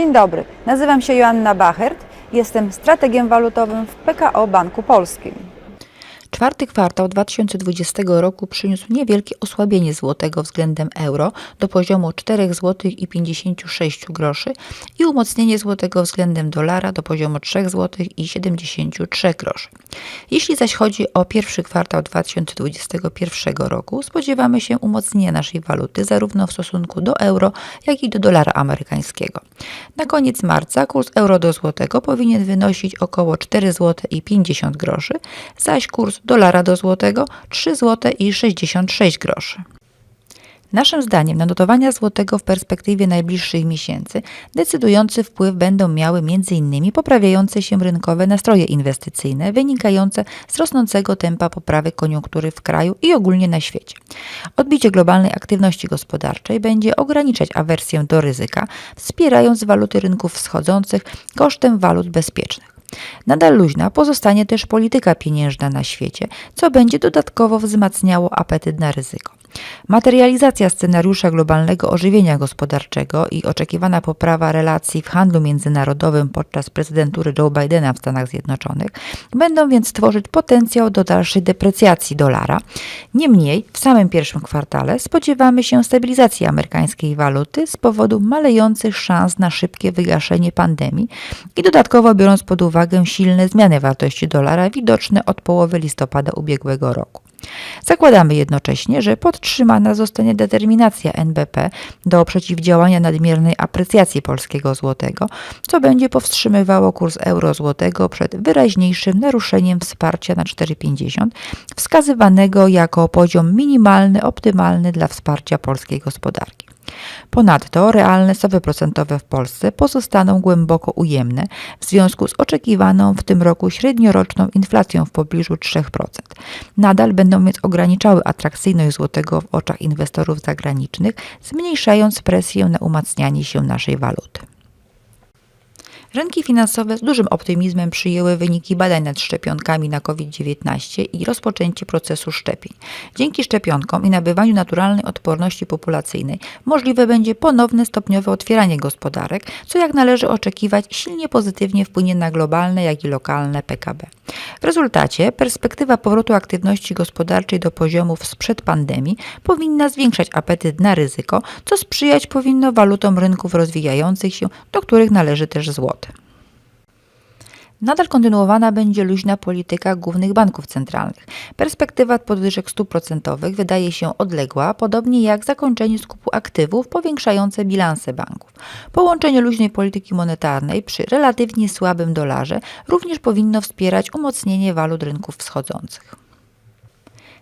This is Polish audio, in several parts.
Dzień dobry, nazywam się Joanna Bachert, jestem strategiem walutowym w PKO Banku Polskim. Czwarty kwartał 2020 roku przyniósł niewielkie osłabienie złotego względem euro do poziomu 4 zł i 56 groszy i umocnienie złotego względem dolara do poziomu 3 zł i 73 groszy. Jeśli zaś chodzi o pierwszy kwartał 2021 roku, spodziewamy się umocnienia naszej waluty zarówno w stosunku do euro, jak i do dolara amerykańskiego. Na koniec marca kurs euro do złotego powinien wynosić około 4 zł i 50 groszy, zaś kurs dolara do złotego 3 zł i 66 groszy. Naszym zdaniem na notowania złotego w perspektywie najbliższych miesięcy decydujący wpływ będą miały m.in. poprawiające się rynkowe nastroje inwestycyjne wynikające z rosnącego tempa poprawy koniunktury w kraju i ogólnie na świecie. Odbicie globalnej aktywności gospodarczej będzie ograniczać awersję do ryzyka, wspierając waluty rynków wschodzących kosztem walut bezpiecznych. Nadal luźna pozostanie też polityka pieniężna na świecie, co będzie dodatkowo wzmacniało apetyt na ryzyko. Materializacja scenariusza globalnego ożywienia gospodarczego i oczekiwana poprawa relacji w handlu międzynarodowym podczas prezydentury Joe Bidena w Stanach Zjednoczonych będą więc tworzyć potencjał do dalszej deprecjacji dolara. Niemniej w samym pierwszym kwartale spodziewamy się stabilizacji amerykańskiej waluty z powodu malejących szans na szybkie wygaszenie pandemii i dodatkowo biorąc pod uwagę silne zmiany wartości dolara widoczne od połowy listopada ubiegłego roku. Zakładamy jednocześnie, że podtrzymana zostanie determinacja NBP do przeciwdziałania nadmiernej aprecjacji polskiego złotego, co będzie powstrzymywało kurs euro-złotego przed wyraźniejszym naruszeniem wsparcia na 4,50, wskazywanego jako poziom minimalny, optymalny dla wsparcia polskiej gospodarki. Ponadto realne stopy procentowe w Polsce pozostaną głęboko ujemne w związku z oczekiwaną w tym roku średnioroczną inflacją w pobliżu 3%. Nadal będą więc ograniczały atrakcyjność złotego w oczach inwestorów zagranicznych, zmniejszając presję na umacnianie się naszej waluty. Rynki finansowe z dużym optymizmem przyjęły wyniki badań nad szczepionkami na COVID-19 i rozpoczęcie procesu szczepień. Dzięki szczepionkom i nabywaniu naturalnej odporności populacyjnej możliwe będzie ponowne stopniowe otwieranie gospodarek, co jak należy oczekiwać silnie pozytywnie wpłynie na globalne, jak i lokalne PKB. W rezultacie perspektywa powrotu aktywności gospodarczej do poziomów sprzed pandemii powinna zwiększać apetyt na ryzyko, co sprzyjać powinno walutom rynków rozwijających się, do których należy też złote. Nadal kontynuowana będzie luźna polityka głównych banków centralnych. Perspektywa podwyżek stóp procentowych wydaje się odległa, podobnie jak zakończenie skupu aktywów powiększające bilanse banków. Połączenie luźnej polityki monetarnej przy relatywnie słabym dolarze również powinno wspierać umocnienie walut rynków wschodzących.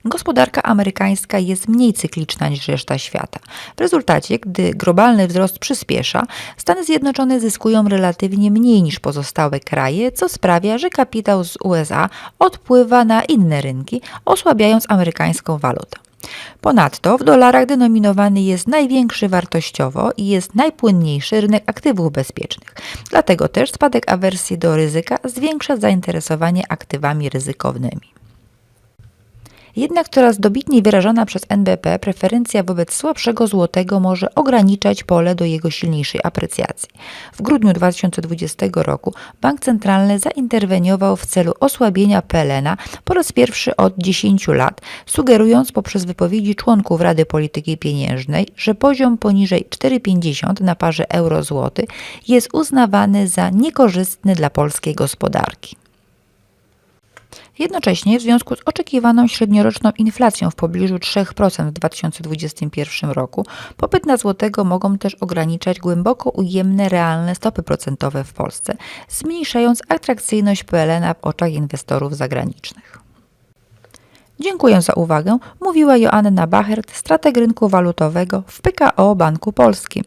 Gospodarka amerykańska jest mniej cykliczna niż reszta świata. W rezultacie, gdy globalny wzrost przyspiesza, Stany Zjednoczone zyskują relatywnie mniej niż pozostałe kraje, co sprawia, że kapitał z USA odpływa na inne rynki, osłabiając amerykańską walutę. Ponadto w dolarach denominowany jest największy wartościowo i jest najpłynniejszy rynek aktywów bezpiecznych. Dlatego też spadek awersji do ryzyka zwiększa zainteresowanie aktywami ryzykownymi. Jednak coraz dobitniej wyrażana przez NBP preferencja wobec słabszego złotego może ograniczać pole do jego silniejszej aprecjacji. W grudniu 2020 roku Bank Centralny zainterweniował w celu osłabienia PLN-a po raz pierwszy od 10 lat, sugerując poprzez wypowiedzi członków Rady Polityki Pieniężnej, że poziom poniżej 4,50 na parze euro-złoty jest uznawany za niekorzystny dla polskiej gospodarki. Jednocześnie w związku z oczekiwaną średnioroczną inflacją w pobliżu 3% w 2021 roku, popyt na złotego mogą też ograniczać głęboko ujemne realne stopy procentowe w Polsce, zmniejszając atrakcyjność PLN w oczach inwestorów zagranicznych. Dziękuję za uwagę, mówiła Joanna Bachert, strateg rynku walutowego w PKO Banku Polskim.